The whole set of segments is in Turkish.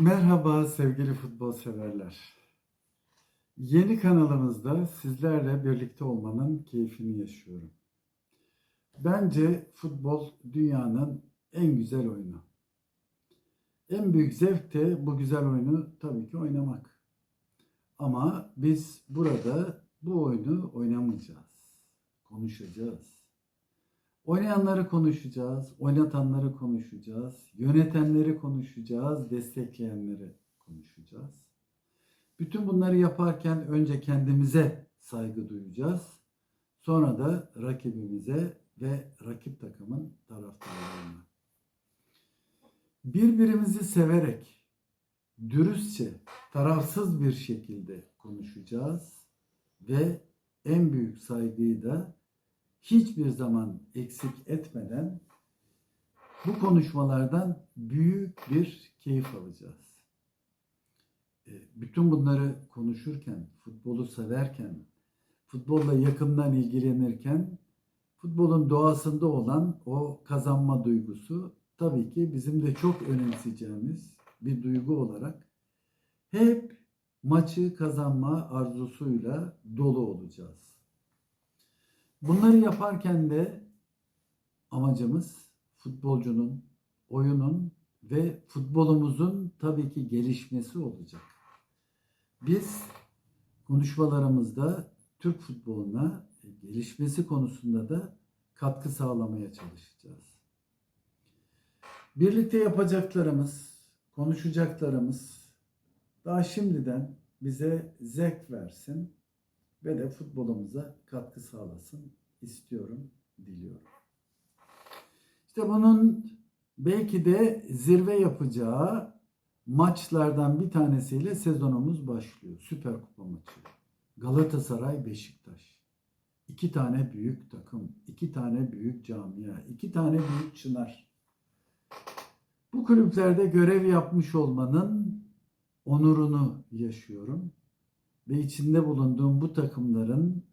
Merhaba sevgili futbol severler. Yeni kanalımızda sizlerle birlikte olmanın keyfini yaşıyorum. Bence futbol dünyanın en güzel oyunu. En büyük zevk de bu güzel oyunu tabii ki oynamak. Ama biz burada bu oyunu oynamayacağız. Konuşacağız. Oynayanları konuşacağız, oynatanları konuşacağız, yönetenleri konuşacağız, destekleyenleri konuşacağız. Bütün bunları yaparken önce kendimize saygı duyacağız. Sonra da rakibimize ve rakip takımın taraftarlarına. Birbirimizi severek, dürüstçe, tarafsız bir şekilde konuşacağız ve en büyük saygıyı da hiçbir zaman eksik etmeden bu konuşmalardan büyük bir keyif alacağız. E, Bütün bunları konuşurken, futbolu severken, futbolla yakından ilgilenirken futbolun doğasında olan o kazanma duygusu tabii ki bizim de çok önemseyeceğimiz bir duygu olarak hep maçı kazanma arzusuyla dolu olacağız. Bunları yaparken de amacımız futbolcunun, oyunun ve futbolumuzun tabii ki gelişmesi olacak. Biz konuşmalarımızda Türk futboluna gelişmesi konusunda da katkı sağlamaya çalışacağız. Birlikte yapacaklarımız, konuşacaklarımız daha şimdiden bize zevk versin ve de futbolumuza katkı sağlasın istiyorum, diliyorum. İşte bunun belki de zirve yapacağı maçlardan bir tanesiyle sezonumuz başlıyor. Süper Kupa maçı. Galatasaray Beşiktaş. İki tane büyük takım, iki tane büyük camia, iki tane büyük çınar. Bu kulüplerde görev yapmış olmanın onurunu yaşıyorum ve içinde bulunduğum bu takımların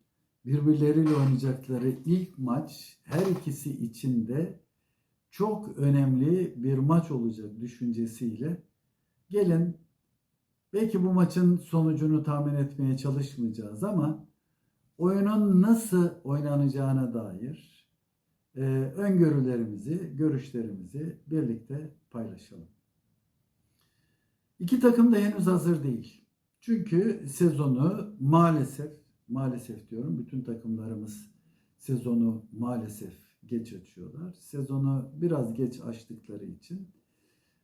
birbirleriyle oynayacakları ilk maç her ikisi için de çok önemli bir maç olacak düşüncesiyle gelin belki bu maçın sonucunu tahmin etmeye çalışmayacağız ama oyunun nasıl oynanacağına dair e, öngörülerimizi, görüşlerimizi birlikte paylaşalım. İki takım da henüz hazır değil. Çünkü sezonu maalesef, maalesef diyorum bütün takımlarımız sezonu maalesef geç açıyorlar. Sezonu biraz geç açtıkları için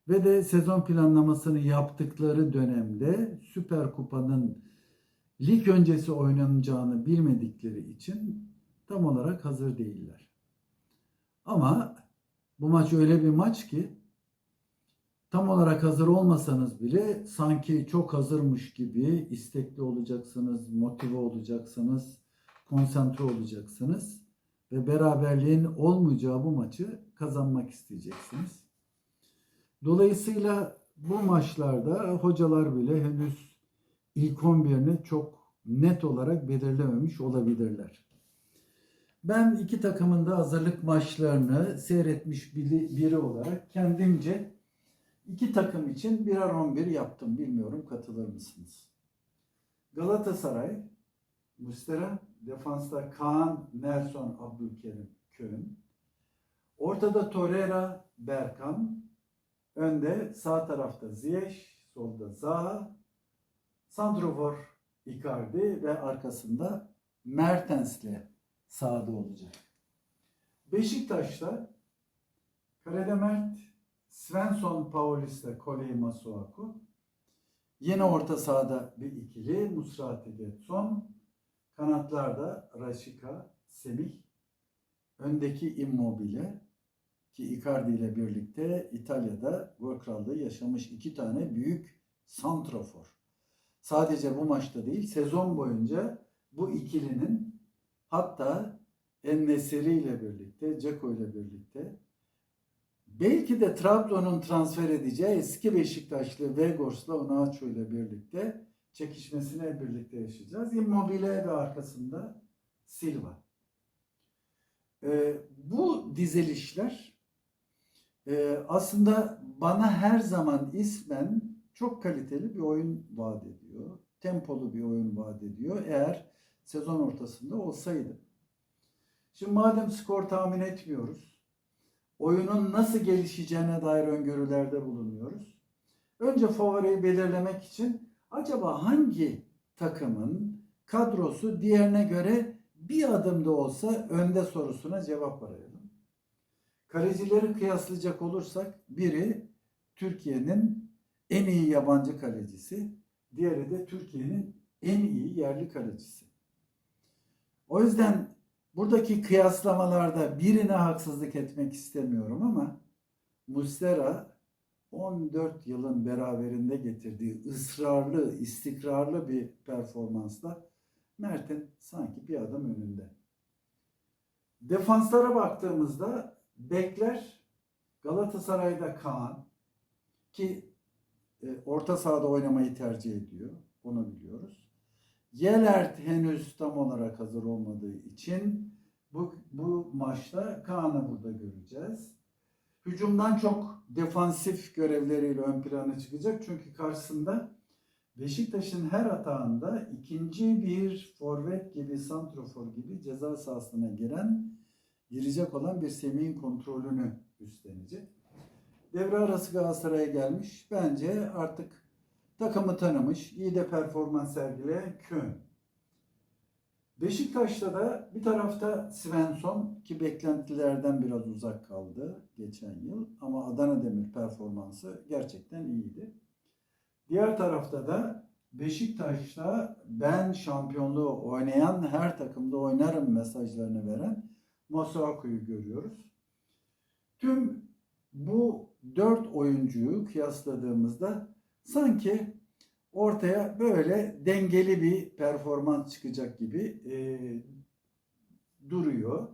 ve de sezon planlamasını yaptıkları dönemde Süper Kupa'nın lig öncesi oynanacağını bilmedikleri için tam olarak hazır değiller. Ama bu maç öyle bir maç ki tam olarak hazır olmasanız bile sanki çok hazırmış gibi istekli olacaksınız, motive olacaksınız, konsantre olacaksınız ve beraberliğin olmayacağı bu maçı kazanmak isteyeceksiniz. Dolayısıyla bu maçlarda hocalar bile henüz ilk 11'ini çok net olarak belirlememiş olabilirler. Ben iki takımın da hazırlık maçlarını seyretmiş biri, olarak kendimce İki takım için birer 11 yaptım. Bilmiyorum katılır mısınız? Galatasaray, Mustera, defansta Kaan, Nelson, Abdülkerim, Köln. Ortada Torreira, Berkan. Önde sağ tarafta Ziyech, solda Zaha. Sandrofor, Icardi ve arkasında Mertens'le sağda olacak. Beşiktaş'ta Kalede Mert, Svensson Paulista Kolei Masuaku. Yine orta sahada bir ikili Musrati Getson. Kanatlarda Raşika, Semih. Öndeki Immobile ki Icardi ile birlikte İtalya'da gol krallığı yaşamış iki tane büyük santrafor. Sadece bu maçta değil sezon boyunca bu ikilinin hatta En-Nesyri ile birlikte, Ceko ile birlikte Belki de Trabzon'un transfer edeceği eski Beşiktaşlı Vegors'la Onaço ile birlikte çekişmesine birlikte yaşayacağız. Immobile ve arkasında Silva. Ee, bu dizilişler e, aslında bana her zaman ismen çok kaliteli bir oyun vaat ediyor. Tempolu bir oyun vaat ediyor. Eğer sezon ortasında olsaydı. Şimdi madem skor tahmin etmiyoruz, oyunun nasıl gelişeceğine dair öngörülerde bulunuyoruz. Önce favoriyi belirlemek için acaba hangi takımın kadrosu diğerine göre bir adım da olsa önde sorusuna cevap arayalım. Kalecileri kıyaslayacak olursak biri Türkiye'nin en iyi yabancı kalecisi, diğeri de Türkiye'nin en iyi yerli kalecisi. O yüzden buradaki kıyaslamalarda birine haksızlık etmek istemiyorum ama Muslera 14 yılın beraberinde getirdiği ısrarlı, istikrarlı bir performansla Mert'in sanki bir adım önünde. Defanslara baktığımızda bekler Galatasaray'da Kaan ki e, orta sahada oynamayı tercih ediyor. Onu biliyoruz. Yelert henüz tam olarak hazır olmadığı için bu, bu maçta Kaan'ı burada göreceğiz. Hücumdan çok defansif görevleriyle ön plana çıkacak. Çünkü karşısında Beşiktaş'ın her atağında ikinci bir forvet gibi, santrofor gibi ceza sahasına giren, girecek olan bir Semih'in kontrolünü üstlenecek. Devre arası Galatasaray'a gelmiş. Bence artık takımı tanımış, iyi de performans sergileyen Köln. Beşiktaş'ta da bir tarafta Svensson ki beklentilerden biraz uzak kaldı geçen yıl ama Adana Demir performansı gerçekten iyiydi. Diğer tarafta da Beşiktaş'ta ben şampiyonluğu oynayan her takımda oynarım mesajlarını veren Masuaku'yu görüyoruz. Tüm bu dört oyuncuyu kıyasladığımızda sanki ortaya böyle dengeli bir performans çıkacak gibi e, duruyor.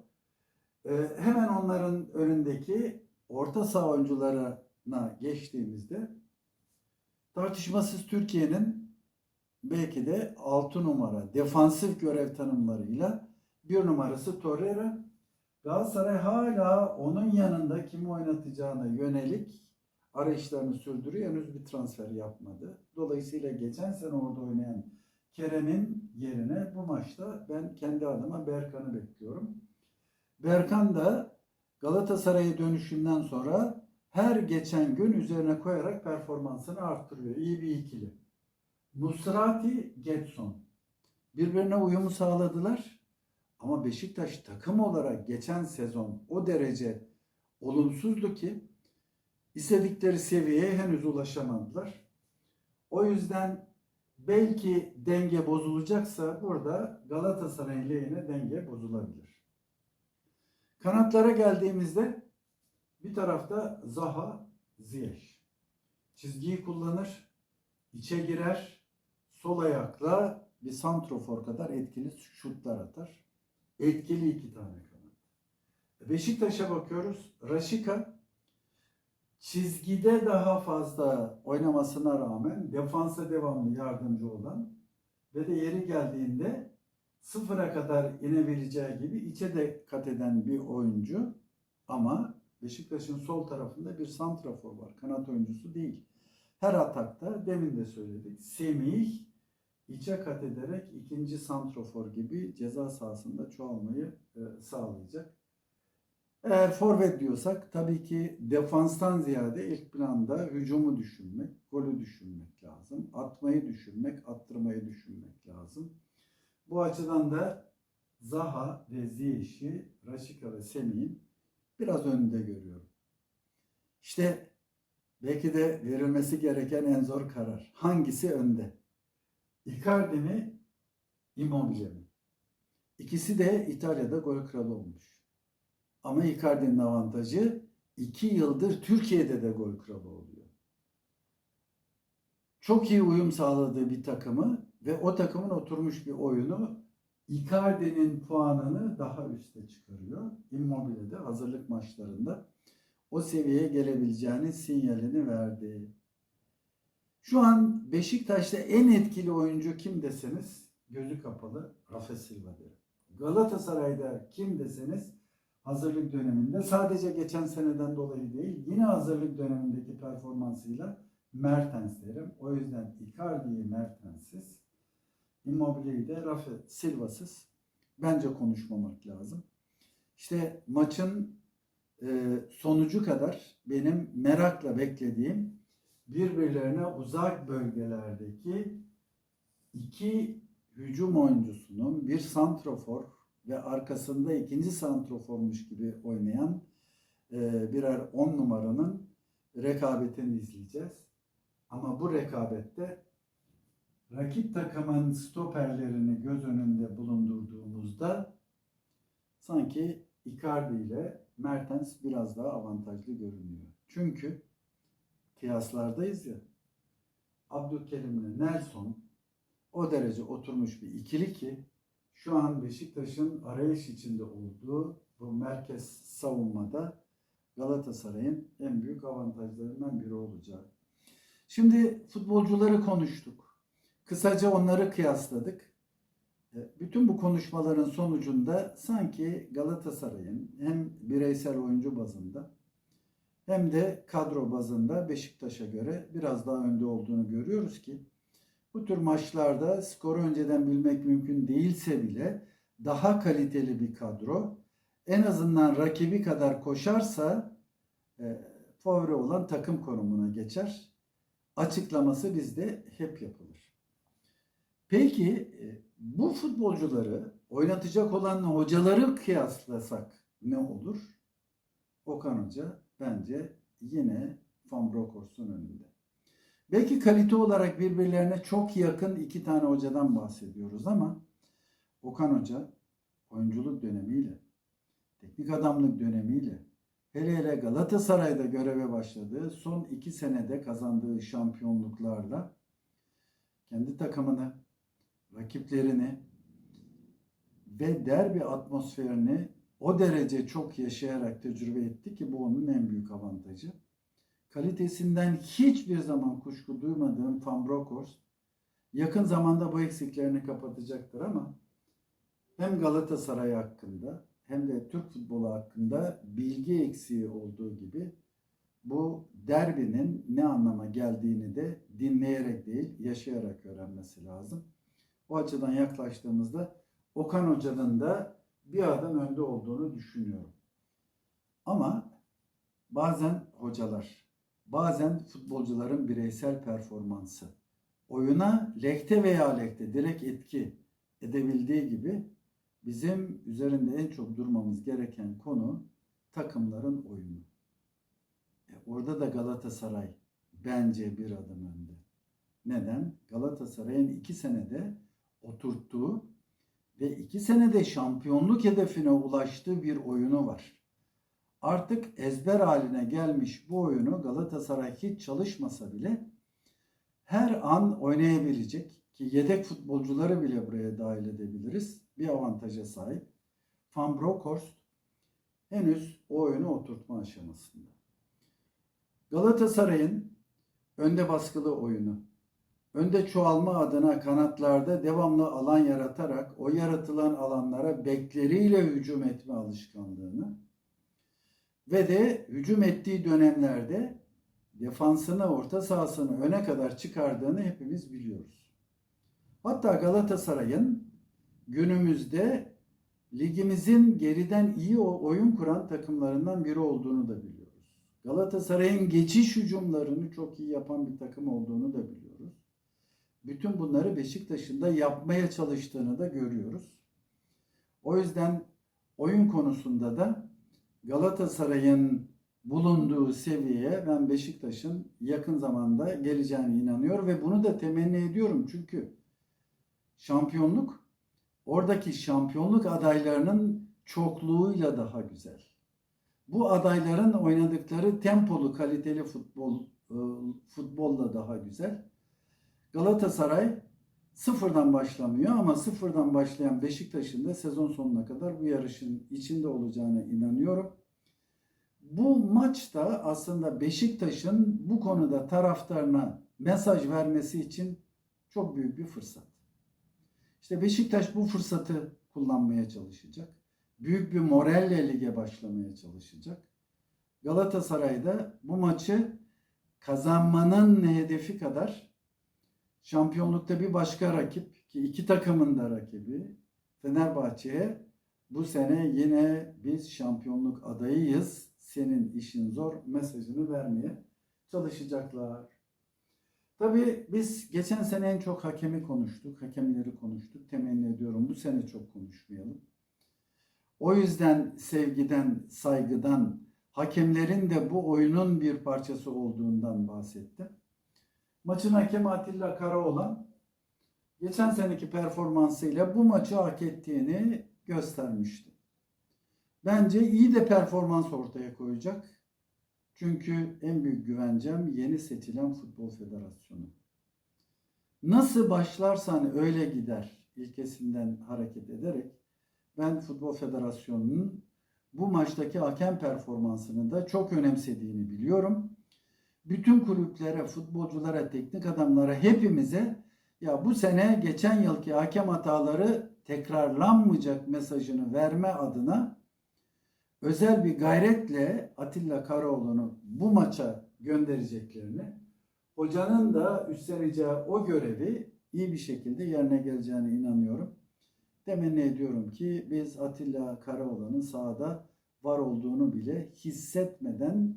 E, hemen onların önündeki orta saha oyuncularına geçtiğimizde tartışmasız Türkiye'nin belki de 6 numara defansif görev tanımlarıyla bir numarası Torreira. Galatasaray hala onun yanında kimi oynatacağına yönelik arayışlarını sürdürüyor. Henüz bir transfer yapmadı. Dolayısıyla geçen sene orada oynayan Kerem'in yerine bu maçta ben kendi adıma Berkan'ı bekliyorum. Berkan da Galatasaray'a dönüşünden sonra her geçen gün üzerine koyarak performansını arttırıyor. İyi bir ikili. Musrati, Getson. Birbirine uyumu sağladılar. Ama Beşiktaş takım olarak geçen sezon o derece olumsuzdu ki istedikleri seviyeye henüz ulaşamadılar. O yüzden belki denge bozulacaksa burada Galatasaray lehine denge bozulabilir. Kanatlara geldiğimizde bir tarafta Zaha, Ziyech. Çizgiyi kullanır, içe girer, sol ayakla bir santrofor kadar etkili şutlar atar. Etkili iki tane kanat. Beşiktaş'a bakıyoruz. Raşika çizgide daha fazla oynamasına rağmen defansa devamlı yardımcı olan ve de yeri geldiğinde sıfıra kadar inebileceği gibi içe de kat eden bir oyuncu ama Beşiktaş'ın sol tarafında bir santrafor var. Kanat oyuncusu değil. Her atakta demin de söyledik. Semih içe kat ederek ikinci santrofor gibi ceza sahasında çoğalmayı e, sağlayacak. Eğer forvet diyorsak tabii ki defanstan ziyade ilk planda hücumu düşünmek, golü düşünmek lazım. Atmayı düşünmek, attırmayı düşünmek lazım. Bu açıdan da Zaha ve Ziyech'i, Raşika ve Semih'in biraz önünde görüyorum. İşte belki de verilmesi gereken en zor karar. Hangisi önde? Icardi mi, Immobile mi? İkisi de İtalya'da gol kralı olmuş. Ama Icardi'nin avantajı iki yıldır Türkiye'de de gol kralı oluyor. Çok iyi uyum sağladığı bir takımı ve o takımın oturmuş bir oyunu Icardi'nin puanını daha üste çıkarıyor. Immobile de hazırlık maçlarında o seviyeye gelebileceğini sinyalini verdi. Şu an Beşiktaş'ta en etkili oyuncu kim deseniz gözü kapalı Rafa Silva derim. Galatasaray'da kim deseniz hazırlık döneminde sadece geçen seneden dolayı değil yine hazırlık dönemindeki performansıyla Mertens derim. O yüzden Icardi'yi Mertens'siz, Immobile'yi de Rafa Silva'sız bence konuşmamak lazım. İşte maçın e, sonucu kadar benim merakla beklediğim birbirlerine uzak bölgelerdeki iki hücum oyuncusunun bir santrofor ve arkasında ikinci santroformuş gibi oynayan e, birer on numaranın rekabetini izleyeceğiz. Ama bu rekabette rakip takımın stoperlerini göz önünde bulundurduğumuzda sanki Icardi ile Mertens biraz daha avantajlı görünüyor. Çünkü kıyaslardayız ya. Abdülkerim ile Nelson o derece oturmuş bir ikili ki şu an Beşiktaş'ın arayış içinde olduğu bu merkez savunmada Galatasaray'ın en büyük avantajlarından biri olacak. Şimdi futbolcuları konuştuk. Kısaca onları kıyasladık. E, Bütün bu konuşmaların sonucunda sanki Galatasaray'ın hem bireysel oyuncu bazında hem de kadro bazında Beşiktaş'a göre biraz daha önde olduğunu görüyoruz ki bu tür maçlarda skoru önceden bilmek mümkün değilse bile daha kaliteli bir kadro en azından rakibi kadar koşarsa e, favori olan takım konumuna geçer. Açıklaması bizde hep yapılır. Peki e, bu futbolcuları oynatacak olan hocaları kıyaslasak ne olur? Okan Hoca bence yine Van Bronckhorst'un önünde. Belki kalite olarak birbirlerine çok yakın iki tane hocadan bahsediyoruz ama Okan Hoca oyunculuk dönemiyle, teknik adamlık dönemiyle, hele hele Galatasaray'da göreve başladığı son iki senede kazandığı şampiyonluklarla kendi takımını, rakiplerini ve derbi atmosferini o derece çok yaşayarak tecrübe etti ki bu onun en büyük avantajı. Kalitesinden hiçbir zaman kuşku duymadığım Van Bronckhorst yakın zamanda bu eksiklerini kapatacaktır ama hem Galatasaray hakkında hem de Türk futbolu hakkında bilgi eksiği olduğu gibi bu derbinin ne anlama geldiğini de dinleyerek değil yaşayarak öğrenmesi lazım. O açıdan yaklaştığımızda Okan Hoca'nın da bir adım önde olduğunu düşünüyorum. Ama bazen hocalar, bazen futbolcuların bireysel performansı oyuna lekte veya lekte direkt etki edebildiği gibi bizim üzerinde en çok durmamız gereken konu takımların oyunu. E orada da Galatasaray bence bir adım önde. Neden? Galatasaray'ın iki senede oturttuğu ve iki senede şampiyonluk hedefine ulaştığı bir oyunu var. Artık ezber haline gelmiş bu oyunu Galatasaray hiç çalışmasa bile her an oynayabilecek ki yedek futbolcuları bile buraya dahil edebiliriz. Bir avantaja sahip. Van Bronckhorst henüz o oyunu oturtma aşamasında. Galatasaray'ın önde baskılı oyunu, önde çoğalma adına kanatlarda devamlı alan yaratarak o yaratılan alanlara bekleriyle hücum etme alışkanlığını ve de hücum ettiği dönemlerde defansını, orta sahasını öne kadar çıkardığını hepimiz biliyoruz. Hatta Galatasaray'ın günümüzde ligimizin geriden iyi oyun kuran takımlarından biri olduğunu da biliyoruz. Galatasaray'ın geçiş hücumlarını çok iyi yapan bir takım olduğunu da biliyoruz. Bütün bunları Beşiktaş'ın da yapmaya çalıştığını da görüyoruz. O yüzden oyun konusunda da Galatasaray'ın bulunduğu seviyeye ben Beşiktaş'ın yakın zamanda geleceğine inanıyorum ve bunu da temenni ediyorum çünkü şampiyonluk oradaki şampiyonluk adaylarının çokluğuyla daha güzel. Bu adayların oynadıkları tempolu kaliteli futbol e, futbolla daha güzel. Galatasaray sıfırdan başlamıyor ama sıfırdan başlayan Beşiktaş'ın da sezon sonuna kadar bu yarışın içinde olacağına inanıyorum. Bu maçta aslında Beşiktaş'ın bu konuda taraftarına mesaj vermesi için çok büyük bir fırsat. İşte Beşiktaş bu fırsatı kullanmaya çalışacak. Büyük bir moralle lige başlamaya çalışacak. Galatasaray da bu maçı kazanmanın hedefi kadar şampiyonlukta bir başka rakip ki iki takımın da rakibi Fenerbahçe'ye bu sene yine biz şampiyonluk adayıyız. Senin işin zor mesajını vermeye çalışacaklar. Tabii biz geçen sene en çok hakemi konuştuk, hakemleri konuştuk. Temenni ediyorum bu sene çok konuşmayalım. O yüzden sevgiden, saygıdan, hakemlerin de bu oyunun bir parçası olduğundan bahsettim. Maçın hakemi Atilla Karaoğlan geçen seneki performansıyla bu maçı hak ettiğini göstermişti. Bence iyi de performans ortaya koyacak. Çünkü en büyük güvencem yeni seçilen Futbol Federasyonu. Nasıl başlarsan öyle gider ilkesinden hareket ederek ben Futbol Federasyonu'nun bu maçtaki hakem performansını da çok önemsediğini biliyorum. Bütün kulüplere, futbolculara, teknik adamlara, hepimize ya bu sene geçen yılki hakem hataları tekrarlanmayacak mesajını verme adına özel bir gayretle Atilla Karaoğlu'nu bu maça göndereceklerini, hocanın da üstleneceği o görevi iyi bir şekilde yerine geleceğine inanıyorum. Temenni ediyorum ki biz Atilla Karaoğlan'ın sahada var olduğunu bile hissetmeden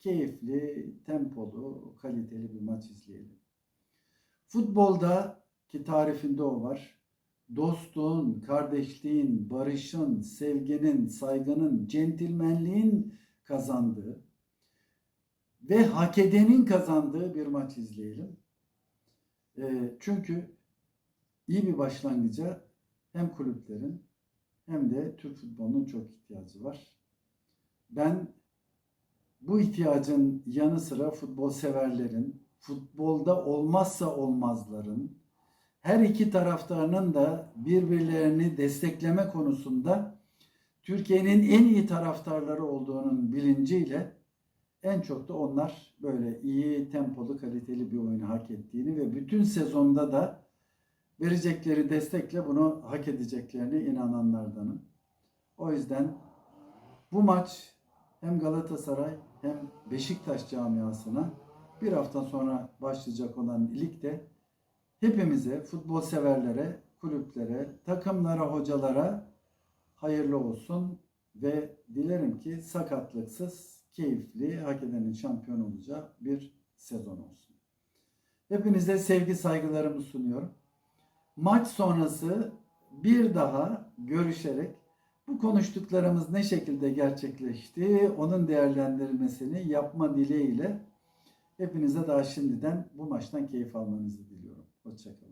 keyifli, tempolu, kaliteli bir maç izleyelim. Futbolda ki tarifinde o var. Dostluğun, kardeşliğin, barışın, sevginin, saygının, centilmenliğin kazandığı ve hak edenin kazandığı bir maç izleyelim. E, çünkü iyi bir başlangıca hem kulüplerin hem de Türk futbolunun çok ihtiyacı var. Ben bu ihtiyacın yanı sıra futbol severlerin, futbolda olmazsa olmazların, her iki taraftarının da birbirlerini destekleme konusunda Türkiye'nin en iyi taraftarları olduğunun bilinciyle en çok da onlar böyle iyi, tempolu, kaliteli bir oyunu hak ettiğini ve bütün sezonda da verecekleri destekle bunu hak edeceklerine inananlardanım. O yüzden bu maç hem Galatasaray hem Beşiktaş camiasına bir hafta sonra başlayacak olan ligde hepimize, futbol severlere, kulüplere, takımlara, hocalara hayırlı olsun ve dilerim ki sakatlıksız, keyifli, hak edenin şampiyon olacağı bir sezon olsun. Hepinize sevgi saygılarımı sunuyorum. Maç sonrası bir daha görüşerek bu konuştuklarımız ne şekilde gerçekleşti, onun değerlendirmesini yapma dileğiyle hepinize daha şimdiden bu maçtan keyif almanızı diliyorum. Let's check.